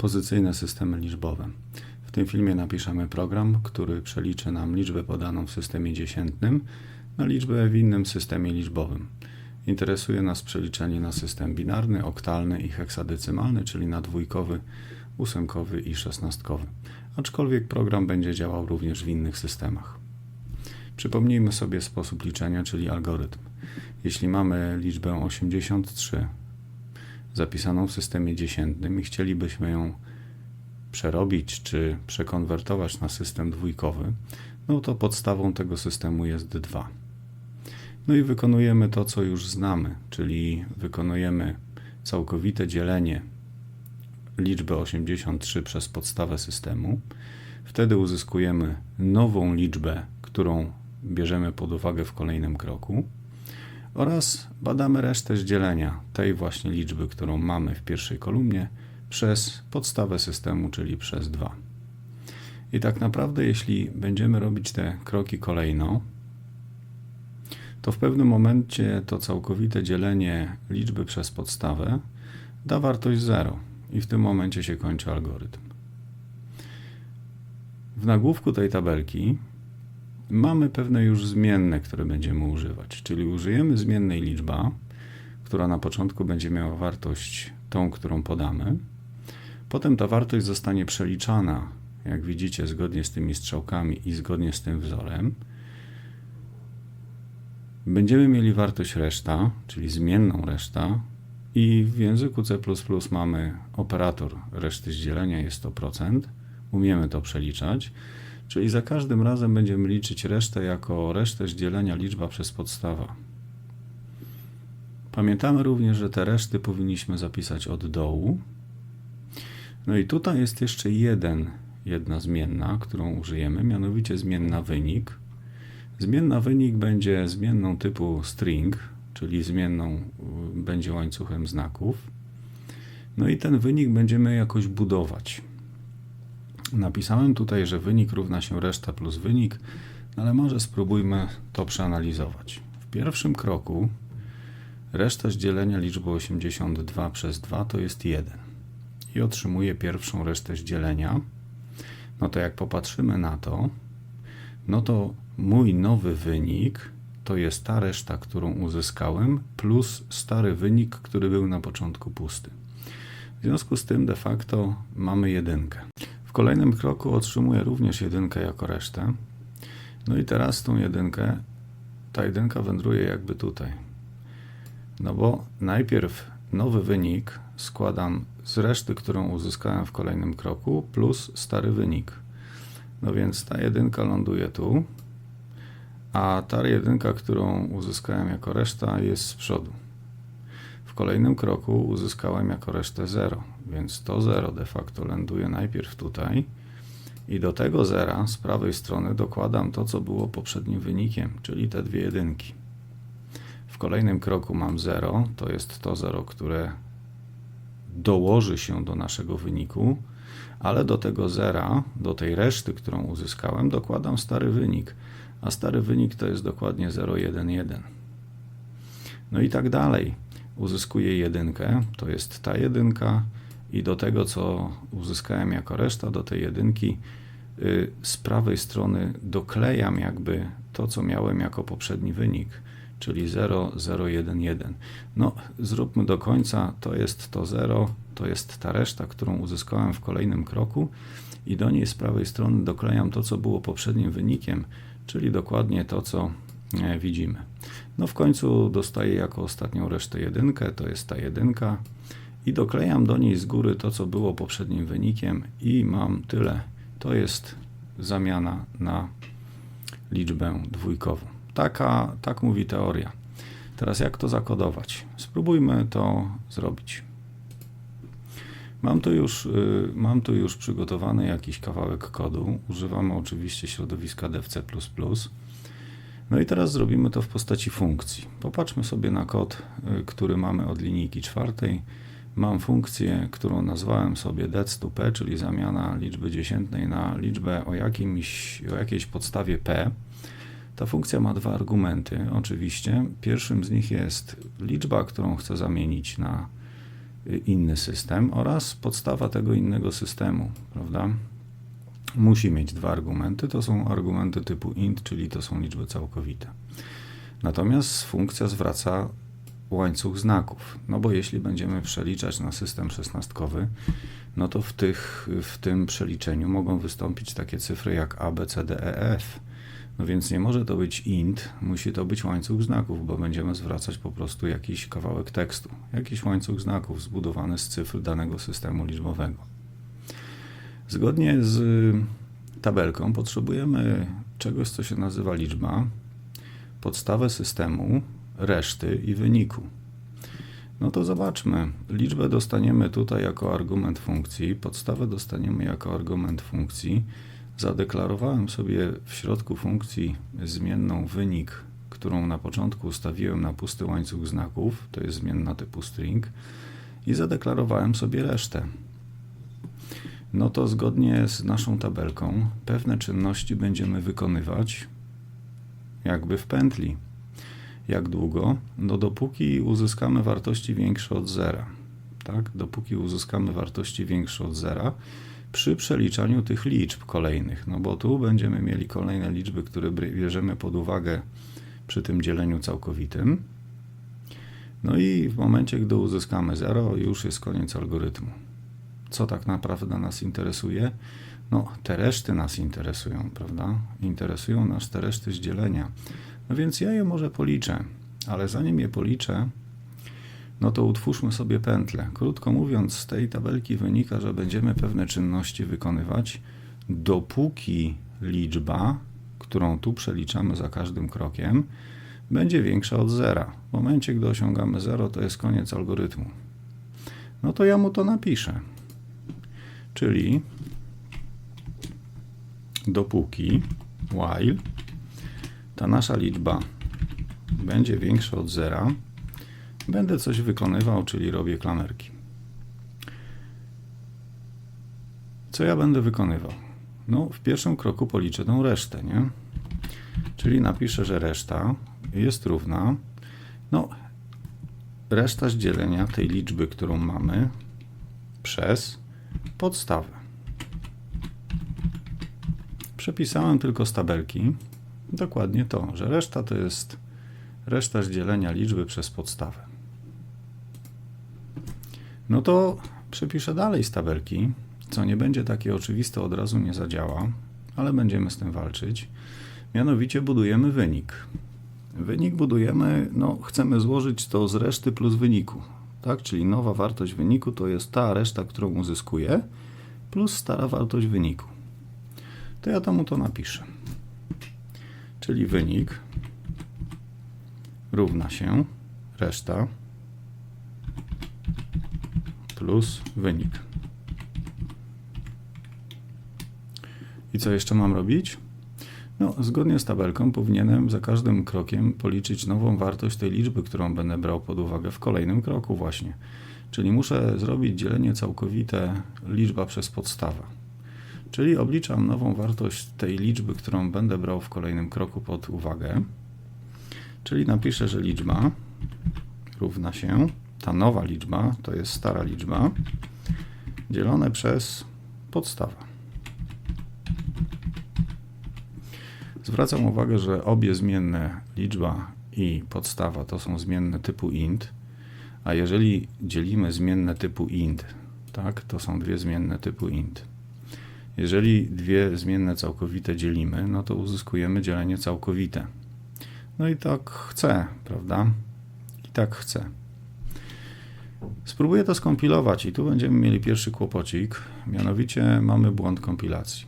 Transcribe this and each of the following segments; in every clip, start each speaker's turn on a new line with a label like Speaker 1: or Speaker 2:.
Speaker 1: Pozycyjne systemy liczbowe. W tym filmie napiszemy program, który przeliczy nam liczbę podaną w systemie dziesiętnym na liczbę w innym systemie liczbowym. Interesuje nas przeliczenie na system binarny, oktalny i heksadecymalny, czyli na dwójkowy, ósemkowy i szesnastkowy. Aczkolwiek program będzie działał również w innych systemach. Przypomnijmy sobie sposób liczenia, czyli algorytm. Jeśli mamy liczbę 83 zapisaną w systemie dziesiętnym i chcielibyśmy ją przerobić czy przekonwertować na system dwójkowy, no to podstawą tego systemu jest 2. No i wykonujemy to, co już znamy, czyli wykonujemy całkowite dzielenie liczby 83 przez podstawę systemu. Wtedy uzyskujemy nową liczbę, którą bierzemy pod uwagę w kolejnym kroku oraz badamy resztę dzielenia tej właśnie liczby, którą mamy w pierwszej kolumnie przez podstawę systemu, czyli przez 2. I tak naprawdę, jeśli będziemy robić te kroki kolejno, to w pewnym momencie to całkowite dzielenie liczby przez podstawę da wartość 0 i w tym momencie się kończy algorytm. W nagłówku tej tabelki mamy pewne już zmienne, które będziemy używać, czyli użyjemy zmiennej liczba, która na początku będzie miała wartość tą, którą podamy. Potem ta wartość zostanie przeliczana, jak widzicie, zgodnie z tymi strzałkami i zgodnie z tym wzorem. Będziemy mieli wartość reszta, czyli zmienną reszta, i w języku C mamy operator reszty z dzielenia, jest to procent. Umiemy to przeliczać. Czyli za każdym razem będziemy liczyć resztę jako resztę z dzielenia liczba przez podstawa. Pamiętamy również, że te reszty powinniśmy zapisać od dołu. No i tutaj jest jeszcze jeden, jedna zmienna, którą użyjemy, mianowicie zmienna wynik. Zmienna wynik będzie zmienną typu string, czyli zmienną będzie łańcuchem znaków. No i ten wynik będziemy jakoś budować. Napisałem tutaj, że wynik równa się reszta plus wynik, ale może spróbujmy to przeanalizować. W pierwszym kroku reszta z dzielenia liczby 82 przez 2 to jest 1 i otrzymuję pierwszą resztę z dzielenia. No to jak popatrzymy na to, no to mój nowy wynik to jest ta reszta, którą uzyskałem, plus stary wynik, który był na początku pusty. W związku z tym de facto mamy jedynkę. W kolejnym kroku otrzymuję również jedynkę jako resztę. No i teraz tą jedynkę, ta jedynka wędruje jakby tutaj. No bo najpierw nowy wynik składam z reszty, którą uzyskałem w kolejnym kroku, plus stary wynik. No więc ta jedynka ląduje tu, a ta jedynka, którą uzyskałem jako reszta, jest z przodu. W kolejnym kroku uzyskałem jako resztę 0, więc to 0 de facto ląduje najpierw tutaj i do tego zera z prawej strony dokładam to, co było poprzednim wynikiem, czyli te dwie jedynki. W kolejnym kroku mam 0, to jest to 0, które dołoży się do naszego wyniku, ale do tego zera, do tej reszty, którą uzyskałem, dokładam stary wynik, a stary wynik to jest dokładnie 0,1,1. No i tak dalej. Uzyskuję jedynkę, to jest ta jedynka i do tego, co uzyskałem jako reszta, do tej jedynki y, z prawej strony doklejam jakby to, co miałem jako poprzedni wynik, czyli 0, 0, 1, 1. No, zróbmy do końca, to jest to 0, to jest ta reszta, którą uzyskałem w kolejnym kroku i do niej z prawej strony doklejam to, co było poprzednim wynikiem, czyli dokładnie to, co e, widzimy. No w końcu dostaję jako ostatnią resztę jedynkę, to jest ta jedynka i doklejam do niej z góry to, co było poprzednim wynikiem i mam tyle. To jest zamiana na liczbę dwójkową. Taka, tak mówi teoria. Teraz jak to zakodować? Spróbujmy to zrobić. Mam tu już, y, mam tu już przygotowany jakiś kawałek kodu. Używamy oczywiście środowiska DevC++. No i teraz zrobimy to w postaci funkcji. Popatrzmy sobie na kod, y, który mamy od linijki czwartej. Mam funkcję, którą nazwałem sobie dec2p, czyli zamiana liczby dziesiętnej na liczbę o, jakimś, o jakiejś podstawie p. Ta funkcja ma dwa argumenty, oczywiście. Pierwszym z nich jest liczba, którą chcę zamienić na y, inny system oraz podstawa tego innego systemu, prawda? Musi mieć dwa argumenty. To są argumenty typu int, czyli to są liczby całkowite. Natomiast funkcja zwraca łańcuch znaków. No bo jeśli będziemy przeliczać na system szesnastkowy, no to w, tych, w tym przeliczeniu mogą wystąpić takie cyfry jak A, B, C, D, E, F. No więc nie może to być int, musi to być łańcuch znaków, bo będziemy zwracać po prostu jakiś kawałek tekstu, jakiś łańcuch znaków zbudowany z cyfr danego systemu liczbowego. Zgodnie z tabelką potrzebujemy czegoś, co się nazywa liczba, podstawę systemu, reszty i wyniku. No to zobaczmy. Liczbę dostaniemy tutaj jako argument funkcji, podstawę dostaniemy jako argument funkcji. Zadeklarowałem sobie w środku funkcji zmienną wynik, którą na początku ustawiłem na pusty łańcuch znaków, to jest zmienna typu string, i zadeklarowałem sobie resztę. No to zgodnie z naszą tabelką pewne czynności będziemy wykonywać jakby w pętli. Jak długo? No dopóki uzyskamy wartości większe od zera. Tak? Dopóki uzyskamy wartości większe od zera przy przeliczaniu tych liczb kolejnych. No bo tu będziemy mieli kolejne liczby, które bierzemy pod uwagę przy tym dzieleniu całkowitym. No i w momencie, gdy uzyskamy 0, już jest koniec algorytmu. Co tak naprawdę nas interesuje? No, te reszty nas interesują, prawda? Interesują nas te reszty z dzielenia. No więc ja je może policzę, ale zanim je policzę, no to utwórzmy sobie pętlę. Krótko mówiąc, z tej tabelki wynika, że będziemy pewne czynności wykonywać, dopóki liczba, którą tu przeliczamy za każdym krokiem, będzie większa od zera. W momencie, gdy osiągamy 0, to jest koniec algorytmu. No to ja mu to napiszę. Czyli dopóki while ta nasza liczba będzie większa od zera, będę coś wykonywał, czyli robię klamerki. Co ja będę wykonywał? No, w pierwszym kroku policzę tą resztę, nie? Czyli napiszę, że reszta jest równa, no, reszta z dzielenia tej liczby, którą mamy, przez podstawę. Przepisałem tylko z tabelki dokładnie to, że reszta to jest reszta z dzielenia liczby przez podstawę. No to przepiszę dalej z tabelki, co nie będzie takie oczywiste, od razu nie zadziała, ale będziemy z tym walczyć. Mianowicie budujemy wynik. Wynik budujemy, no chcemy złożyć to z reszty plus wyniku, tak? Czyli nowa wartość wyniku to jest ta reszta, którą uzyskuję, plus stara wartość wyniku. To ja temu to napiszę. Czyli wynik równa się reszta plus wynik. I co jeszcze mam robić? No, zgodnie z tabelką powinienem za każdym krokiem policzyć nową wartość tej liczby, którą będę brał pod uwagę w kolejnym kroku właśnie. Czyli muszę zrobić dzielenie całkowite liczba przez podstawę. Czyli obliczam nową wartość tej liczby, którą będę brał w kolejnym kroku pod uwagę. Czyli napiszę, że liczba równa się, ta nowa liczba to jest stara liczba, dzielone przez podstawę. Zwracam uwagę, że obie zmienne liczba i podstawa to są zmienne typu int, a jeżeli dzielimy zmienne typu int, tak, to są dwie zmienne typu int. Jeżeli dwie zmienne całkowite dzielimy, no to uzyskujemy dzielenie całkowite. No i tak chcę, prawda? I tak chcę. Spróbuję to skompilować i tu będziemy mieli pierwszy kłopocik, mianowicie mamy błąd kompilacji.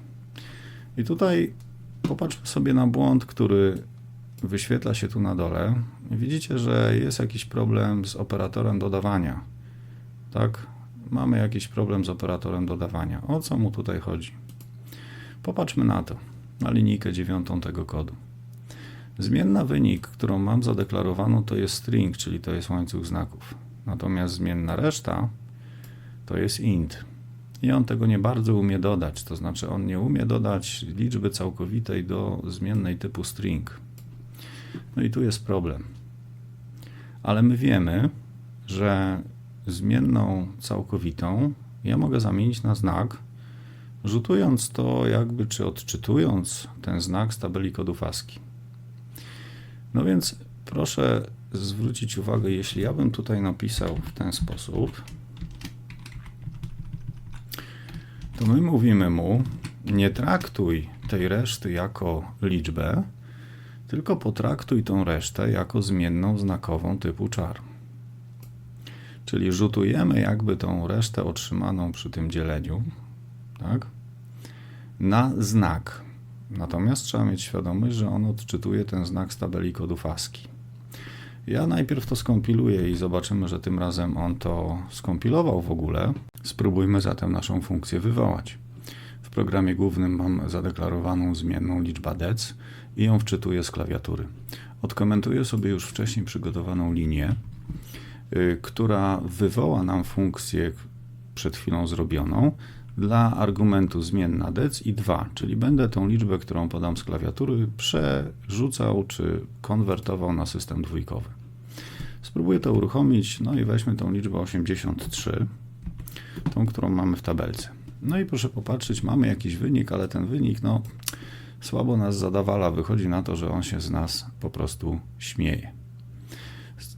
Speaker 1: I tutaj popatrzmy sobie na błąd, który wyświetla się tu na dole. Widzicie, że jest jakiś problem z operatorem dodawania. Tak? Mamy jakiś problem z operatorem dodawania. O co mu tutaj chodzi? Popatrzmy na to, na linijkę dziewiątą tego kodu. Zmienna wynik, którą mam zadeklarowaną, to jest string, czyli to jest łańcuch znaków. Natomiast zmienna reszta to jest int. I on tego nie bardzo umie dodać, to znaczy on nie umie dodać liczby całkowitej do zmiennej typu string. No i tu jest problem. Ale my wiemy, że zmienną całkowitą ja mogę zamienić na znak, rzutując to jakby, czy odczytując ten znak z tabeli kodów ASCII. No więc proszę zwrócić uwagę, jeśli ja bym tutaj napisał w ten sposób, to my mówimy mu, nie traktuj tej reszty jako liczbę, tylko potraktuj tą resztę jako zmienną znakową typu char. Czyli rzutujemy jakby tą resztę otrzymaną przy tym dzieleniu, tak, na znak. Natomiast trzeba mieć świadomość, że on odczytuje ten znak z tabeli kodów ASCII. Ja najpierw to skompiluję i zobaczymy, że tym razem on to skompilował w ogóle. Spróbujmy zatem naszą funkcję wywołać. W programie głównym mam zadeklarowaną zmienną liczba dec i ją wczytuję z klawiatury. Odkomentuję sobie już wcześniej przygotowaną linię, y, która wywoła nam funkcję przed chwilą zrobioną dla argumentu zmienna dec i 2, czyli będę tą liczbę, którą podam z klawiatury, przerzucał czy konwertował na system dwójkowy. Spróbuję to uruchomić, no i weźmy tą liczbę 83, tą, którą mamy w tabelce. No i proszę popatrzeć, mamy jakiś wynik, ale ten wynik, no, słabo nas zadawala. Wychodzi na to, że on się z nas po prostu śmieje.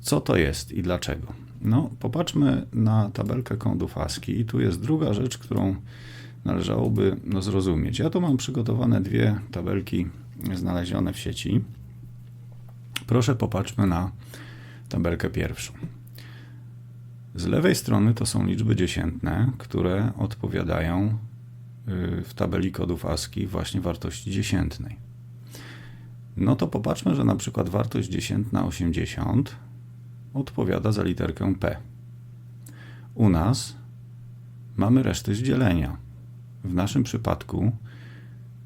Speaker 1: Co to jest i dlaczego? No, popatrzmy na tabelkę kątów ASCII i tu jest druga rzecz, którą należałoby no, zrozumieć. Ja tu mam przygotowane dwie tabelki znalezione w sieci. Proszę popatrzmy na tabelkę pierwszą. Z lewej strony to są liczby dziesiętne, które odpowiadają y, w tabeli kodów ASCII właśnie wartości dziesiętnej. No to popatrzmy, że na przykład wartość dziesiętna 80 odpowiada za literkę P. U nas mamy reszty z dzielenia. W naszym przypadku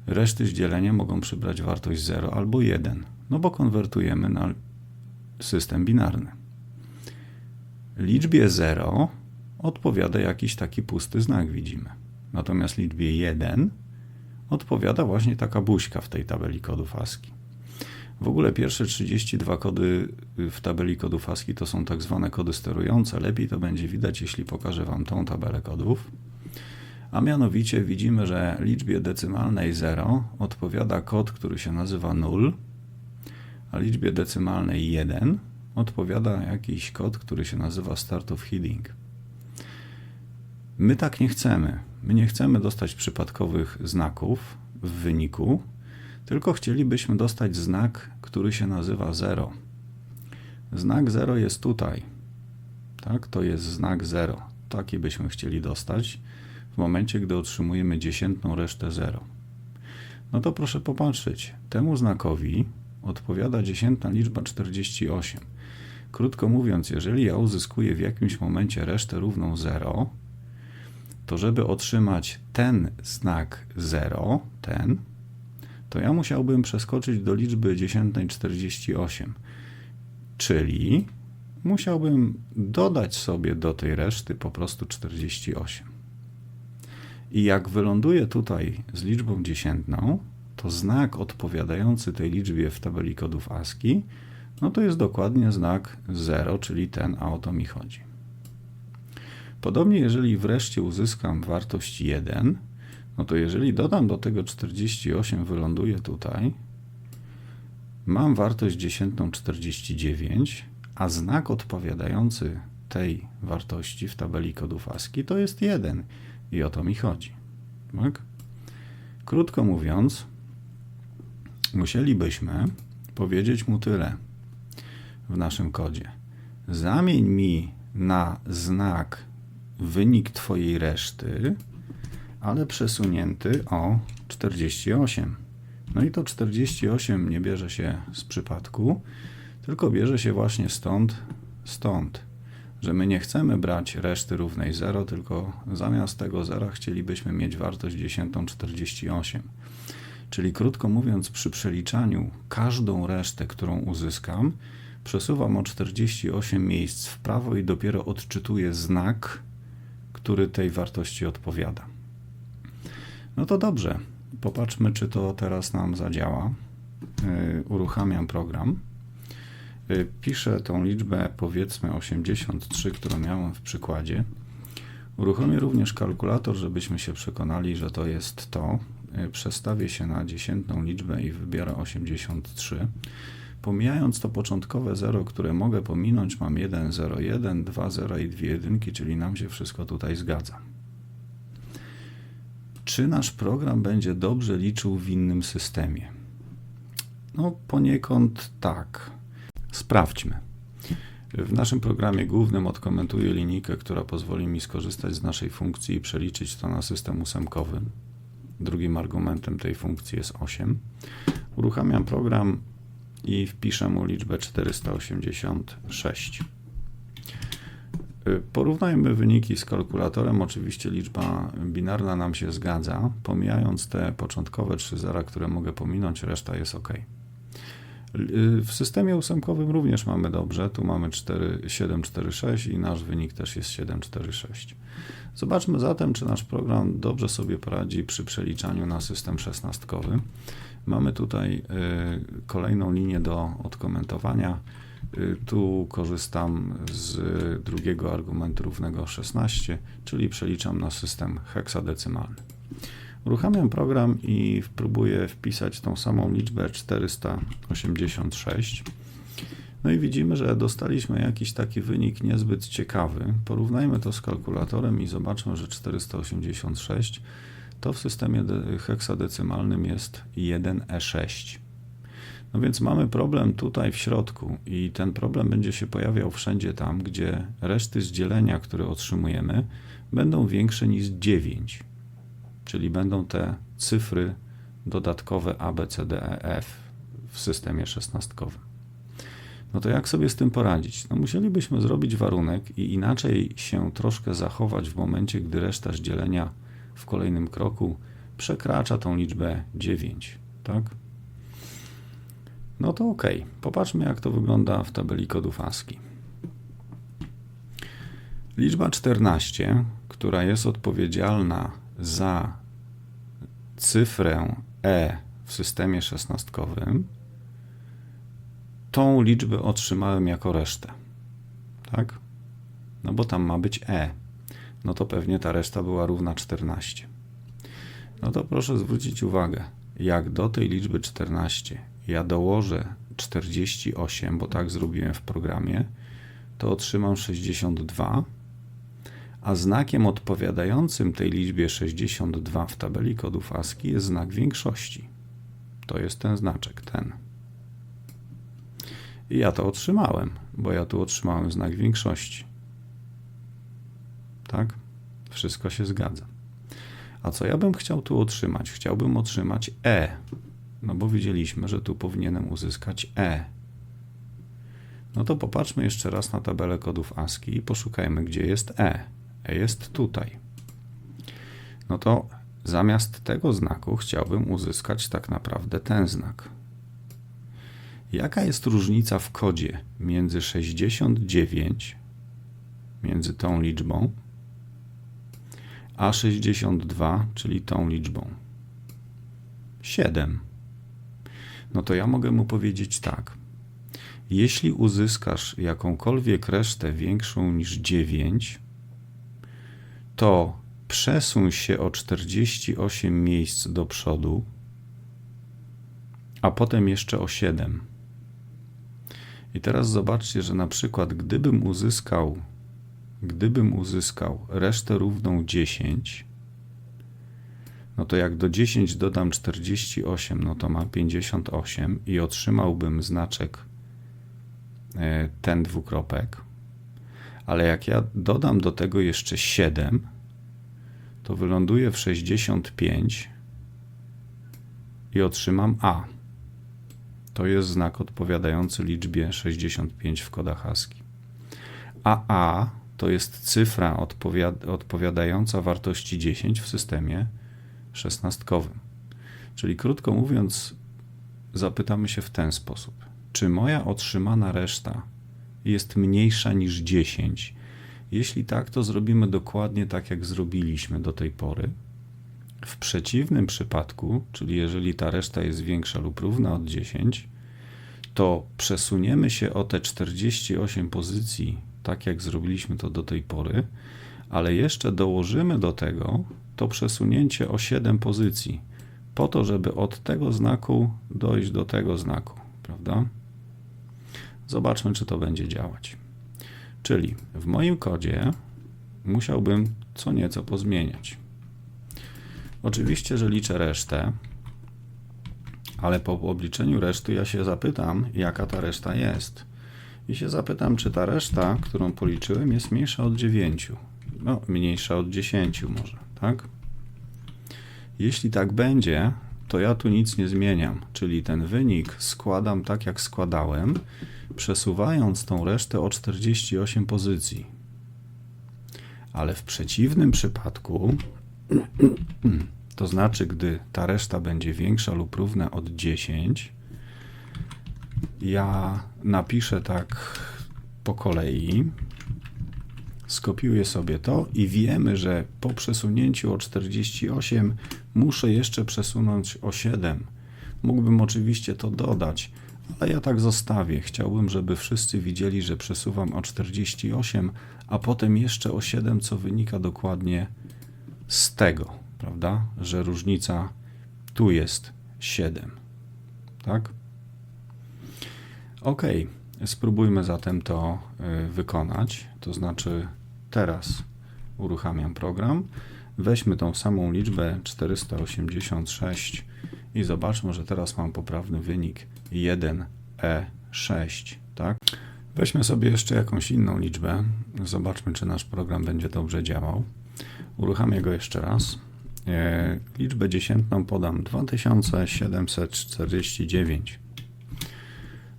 Speaker 1: reszty z dzielenia mogą przybrać wartość 0 albo 1, no bo konwertujemy na system binarny. Liczbie 0 odpowiada jakiś taki pusty znak, widzimy. Natomiast liczbie 1 odpowiada właśnie taka buźka w tej tabeli kodów ASCII. W ogóle pierwsze 32 kody w tabeli kodów ASCII to są tak zwane kody sterujące. Lepiej to będzie widać, jeśli pokażę Wam tą tabelę kodów. A mianowicie widzimy, że liczbie decymalnej 0 odpowiada kod, który się nazywa 0, a liczbie decymalnej 1 odpowiada jakiś kod, który się nazywa start of heading. My tak nie chcemy. My nie chcemy dostać przypadkowych znaków w wyniku, tylko chcielibyśmy dostać znak, który się nazywa 0. Znak 0 jest tutaj. Tak, to jest znak 0. Taki byśmy chcieli dostać w momencie, gdy otrzymujemy dziesiętną resztę 0. No to proszę popatrzeć. Temu znakowi odpowiada dziesiętna liczba 48. Krótko mówiąc, jeżeli ja uzyskuję w jakimś momencie resztę równą 0, to żeby otrzymać ten znak 0, ten, to ja musiałbym przeskoczyć do liczby dziesiętnej 48, czyli musiałbym dodać sobie do tej reszty po prostu 48. I jak wyląduję tutaj z liczbą dziesiętną, to znak odpowiadający tej liczbie w tabeli kodów ASCII, no to jest dokładnie znak 0, czyli ten, a o to mi chodzi. Podobnie, jeżeli wreszcie uzyskam wartość 1, no to jeżeli dodam do tego 48, wyląduje tutaj, mam wartość dziesiętną 49, a znak odpowiadający tej wartości w tabeli kodów ASCII to jest 1 i o to mi chodzi. Tak? Krótko mówiąc, musielibyśmy powiedzieć mu tyle w naszym kodzie. Zamień mi na znak wynik Twojej reszty, ale przesunięty o 48. No i to 48 nie bierze się z przypadku, tylko bierze się właśnie stąd, stąd, że my nie chcemy brać reszty równej 0, tylko zamiast tego 0 chcielibyśmy mieć wartość dziesiętą 48. Czyli krótko mówiąc, przy przeliczaniu każdą resztę, którą uzyskam, przesuwam o 48 miejsc w prawo i dopiero odczytuję znak, który tej wartości odpowiada. No to dobrze. Popatrzmy, czy to teraz nam zadziała. Yy, uruchamiam program. y, piszę tą liczbę powiedzmy 83, którą miałem w przykładzie. Uruchomię również kalkulator, żebyśmy się przekonali, że to jest to. Y, Przestawię się na dziesiętną liczbę i wybiorę 83. Pomijając to początkowe 0, które mogę pominąć, mam 1, 0, 1, 2, 0 i 2 jedynki, czyli nam się wszystko tutaj zgadza. Czy nasz program będzie dobrze liczył w innym systemie? No, poniekąd tak. Sprawdźmy. W naszym programie głównym odkomentuję linijkę, która pozwoli mi skorzystać z naszej funkcji i przeliczyć to na system ósemkowy. Drugim argumentem tej funkcji jest 8. Uruchamiam program i wpiszę mu liczbę 486. Y, Porównajmy wyniki z kalkulatorem. Oczywiście liczba binarna nam się zgadza. Pomijając te początkowe 3 zera, które mogę pominąć, reszta jest ok. Y, W systemie ósemkowym również mamy dobrze. Tu mamy 4, 746 i nasz wynik też jest 746. Zobaczmy zatem, czy nasz program dobrze sobie poradzi przy przeliczaniu na system szesnastkowy. Mamy tutaj y, kolejną linię do odkomentowania. Tu korzystam z drugiego argumentu równego 16, czyli przeliczam na system heksadecymalny. Uruchamiam program i próbuję wpisać tą samą liczbę 486. No i widzimy, że dostaliśmy jakiś taki wynik niezbyt ciekawy. Porównajmy to z kalkulatorem i zobaczmy, że 486 to w systemie de- heksadecymalnym jest 1E6. No więc mamy problem tutaj w środku i ten problem będzie się pojawiał wszędzie tam, gdzie reszty z dzielenia, które otrzymujemy, będą większe niż 9, czyli będą te cyfry dodatkowe A, B, C, D, E, F w systemie szesnastkowym. No to jak sobie z tym poradzić? No musielibyśmy zrobić warunek i inaczej się troszkę zachować w momencie, gdy reszta z dzielenia w kolejnym kroku przekracza tą liczbę 9, tak? No to ok. Popatrzmy, jak to wygląda w tabeli kodów ASCII. Liczba 14, która jest odpowiedzialna za cyfrę E w systemie szesnastkowym, tą liczbę otrzymałem jako resztę. Tak? No bo tam ma być E. No to pewnie ta reszta była równa 14. No to proszę zwrócić uwagę, jak do tej liczby 14 ja dołożę 48, bo tak zrobiłem w programie, to otrzymam 62, a znakiem odpowiadającym tej liczbie 62 w tabeli kodów ASCII jest znak większości. To jest ten znaczek, ten. I ja to otrzymałem, bo ja tu otrzymałem znak większości. Tak? Wszystko się zgadza. A co ja bym chciał tu otrzymać? Chciałbym otrzymać E. No bo widzieliśmy, że tu powinienem uzyskać E. No to popatrzmy jeszcze raz na tabelę kodów ASCII i poszukajmy, gdzie jest E. E jest tutaj. No to zamiast tego znaku chciałbym uzyskać tak naprawdę ten znak. Jaka jest różnica w kodzie między 69, między tą liczbą, a 62, czyli tą liczbą? 7. No to ja mogę mu powiedzieć tak. Jeśli uzyskasz jakąkolwiek resztę większą niż 9, to przesuń się o 48 miejsc do przodu, a potem jeszcze o 7. I teraz zobaczcie, że na przykład gdybym uzyskał gdybym uzyskał resztę równą 10, no to jak do 10 dodam 48, no to ma 58 i otrzymałbym znaczek e, ten dwukropek. Ale jak ja dodam do tego jeszcze 7, to wyląduję w 65 i otrzymam A. To jest znak odpowiadający liczbie 65 w kodach ASCII. A A to jest cyfra odpowiad odpowiadająca wartości 10 w systemie szesnastkowym. Czyli krótko mówiąc, zapytamy się w ten sposób: czy moja otrzymana reszta jest mniejsza niż 10? Jeśli tak, to zrobimy dokładnie tak, jak zrobiliśmy do tej pory. W przeciwnym przypadku, czyli jeżeli ta reszta jest większa lub równa od 10, to przesuniemy się o te 48 pozycji, tak jak zrobiliśmy to do tej pory, ale jeszcze dołożymy do tego to przesunięcie o 7 pozycji, po to, żeby od tego znaku dojść do tego znaku, prawda? Zobaczmy, czy to będzie działać. Czyli w moim kodzie musiałbym co nieco pozmieniać. Oczywiście, że liczę resztę, ale po obliczeniu reszty ja się zapytam, jaka ta reszta jest. I się zapytam, czy ta reszta, którą policzyłem, jest mniejsza od 9. No, mniejsza od 10 może, tak? Jeśli tak będzie, to ja tu nic nie zmieniam, czyli ten wynik składam tak, jak składałem, przesuwając tą resztę o 48 pozycji. Ale w przeciwnym przypadku, to znaczy, gdy ta reszta będzie większa lub równa od 10, ja napiszę tak po kolei, skopiuję sobie to i wiemy, że po przesunięciu o 48 muszę jeszcze przesunąć o 7. Mógłbym oczywiście to dodać, ale ja tak zostawię. Chciałbym, żeby wszyscy widzieli, że przesuwam o 48, a potem jeszcze o 7, co wynika dokładnie z tego, prawda? Że różnica tu jest 7. Tak? Ok, spróbujmy zatem to y, wykonać. To znaczy, teraz uruchamiam program. Weźmy tą samą liczbę 486 i zobaczmy, że teraz mam poprawny wynik 1E6, tak? Weźmy sobie jeszcze jakąś inną liczbę. Zobaczmy, czy nasz program będzie dobrze działał. Uruchamię go jeszcze raz. E, liczbę dziesiętną podam 2749.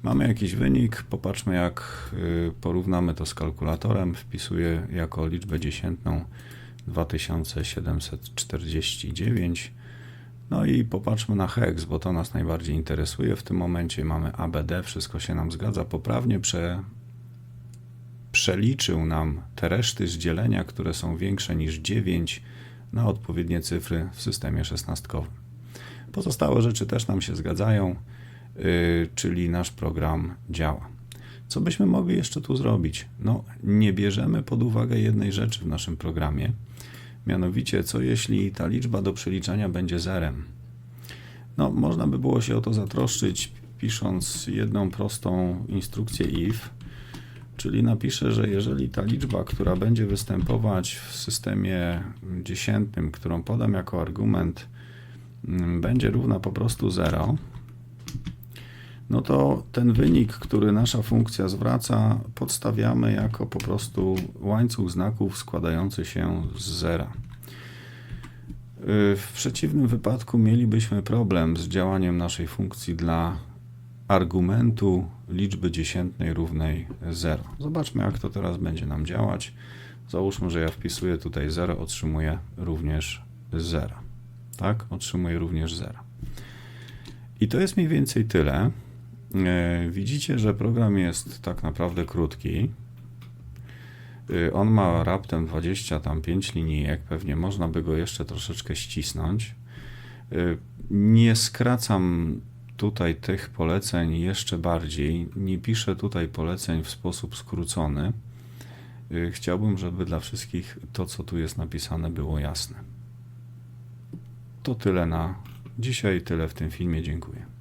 Speaker 1: Mamy jakiś wynik. Popatrzmy, jak y, porównamy to z kalkulatorem. Wpisuję jako liczbę dziesiętną 2749. No i popatrzmy na hex, bo to nas najbardziej interesuje. W tym momencie mamy ABD, wszystko się nam zgadza poprawnie. Prze, przeliczył nam te reszty z dzielenia, które są większe niż 9 na odpowiednie cyfry w systemie szesnastkowym. Pozostałe rzeczy też nam się zgadzają, czyli nasz program działa. Co byśmy mogli jeszcze tu zrobić? No, nie bierzemy pod uwagę jednej rzeczy w naszym programie, mianowicie co jeśli ta liczba do przeliczania będzie zerem. No, można by było się o to zatroszczyć, pisząc jedną prostą instrukcję if, czyli napiszę, że jeżeli ta liczba, która będzie występować w systemie dziesiętnym, którą podam jako argument, mm, będzie równa po prostu 0, no to ten wynik, który nasza funkcja zwraca, podstawiamy jako po prostu łańcuch znaków składający się z zera. W przeciwnym wypadku mielibyśmy problem z działaniem naszej funkcji dla argumentu liczby dziesiętnej równej 0. Zobaczmy, jak to teraz będzie nam działać. Załóżmy, że ja wpisuję tutaj 0, otrzymuję również 0. Tak? Otrzymuję również 0. I to jest mniej więcej tyle. E, widzicie, że program jest tak naprawdę krótki. E, on ma raptem 25 linijek, pewnie można by go jeszcze troszeczkę ścisnąć. E, nie skracam tutaj tych poleceń jeszcze bardziej. Nie piszę tutaj poleceń w sposób skrócony. Chciałbym, żeby dla wszystkich to, co tu jest napisane, było jasne. To tyle na dzisiaj, tyle w tym filmie. Dziękuję.